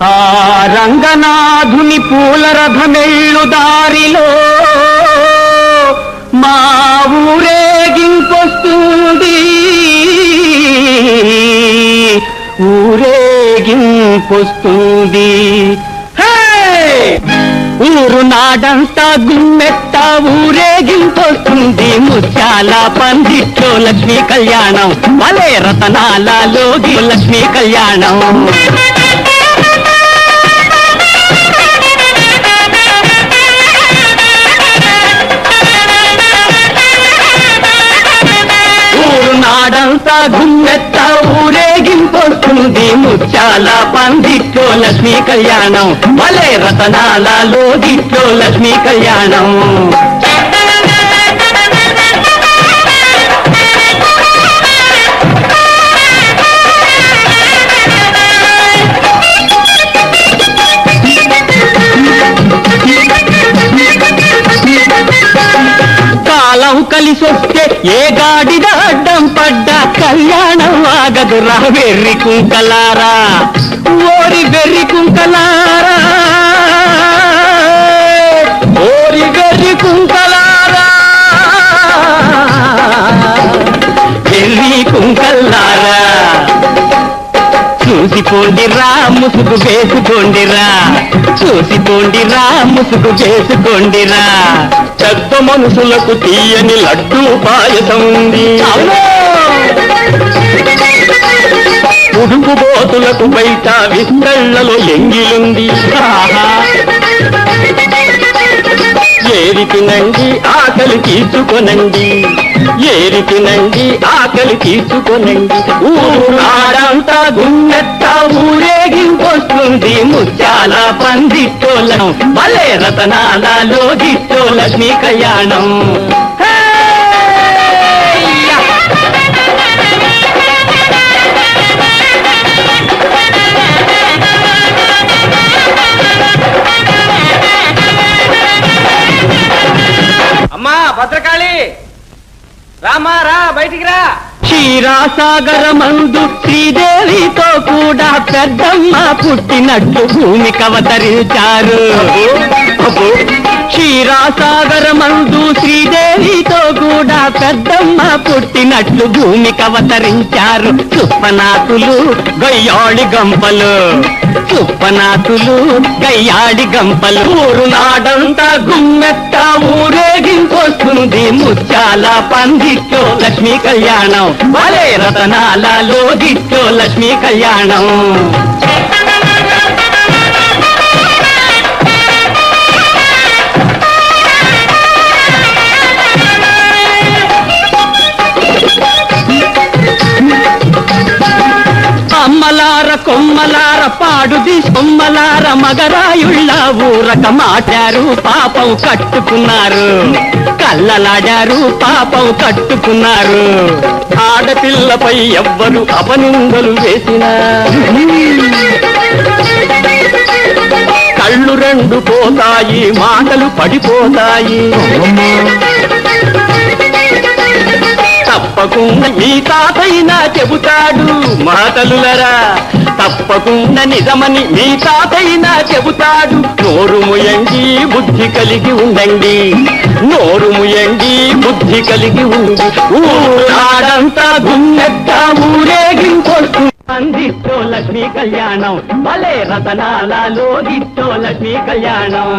ఆ రంగనాథుని పూల రథమెళ్ళు దారిలో మా ఊరేగింపొస్తుంది ఊరేగింపొస్తుంది ఊరు నాడంతా గుమ్మెత్త ఊరేగింపొస్తుంది ముత్యాల పందిట్లో లక్ష్మీ కళ్యాణం వలే రతనాలలో లక్ష్మీ కళ్యాణం. నాడంతా గుమ్మెత్త ఊరేగింపొస్తుంది ముత్యాల పందిట్లో లక్ష్మీ కళ్యాణం. మలే రతనాలలో దిట్లో లక్ష్మీ కళ్యాణం. కాలం కలిసొస్తే ఏగా పడ్డ కళ్యాణం ఆగదురా వెర్రి కుంకలారా. ఓరి వెర్రి కుంకలారా. ఓరి వెర్రి కుంకలారా. వెర్రి కుంకల్లారా చూసిపోండిరా ముసుగు వేసుకోండిరా. చూసిపోండిరా ముసుగు వేసుకోండిరా. పెద్ద మనుషులకు తీయని లడ్డు పాయసం ఉంది. ఉడుకు బోతులకు బయట విస్తళ్ళలో ఎంగిలుంది. ఏరి తినండి ఆకలి తీర్చుకొనండి. ఏరి తినండి ఆకలి తీర్చుకొనండి. ఊరాడంతా గుమ్మెత్త ఊరేగింపొస్తుంది ముత్యాల పందిట్టోలం భలే రతనాలలో గిట్టో లక్ష్మీ కళ్యాణం. అమ్మా భద్రకాళి. రామా రా బయటికి రా. క్షీరాసాగర మందు శ్రీదేవితో కూడా పెద్దమ్మ పుట్టినట్టు భూమికి అవతరించారు క్షీరాసాగర మందు శ్రీదేవితో కూడా పెద్దమ్మ పుట్టినట్లు భూమికి అవతరించారు సుప్పనాథులు గయ్యాళి గంపలు. సుప్పనాథులు గయ్యాడి గంపలు. ఊరు నాడంతా గుమ్మెత్త ఊరేగింపొస్తుంది ముత్యాల పందిట్లో లక్ష్మీ కళ్యాణం. భలే రతనాల దిట్లో లక్ష్మీ కళ్యాణం. అమ్మలార కొమ్మలార పాడుది సొమ్మలార మగరాయుళ్ళ ఊరక మాటారు పాపం కట్టుకున్నారు. కళ్ళలాడారు పాపం కట్టుకున్నారు. ఆడపిల్లపై ఎవ్వరు అపనిందలు వేసినా. కళ్ళు రెండు పోతాయి మాటలు పడిపోతాయి. తప్పకుండా మీ తాతైనా చెబుతాడు మాటలులరా. తప్పకుండా నిజమని మీ తాతైనా చెబుతాడు నోరు ముయండి బుద్ధి కలిగి ఉండండి నోరు ముయండి బుద్ధి కలిగి ఉండి ఊరాడంతా గున్నెత్త ఊరేగింపొస్తు అందిస్తో లక్ష్మీ కళ్యాణం భలే రతనాలలో దిట్టో లక్ష్మీ కళ్యాణం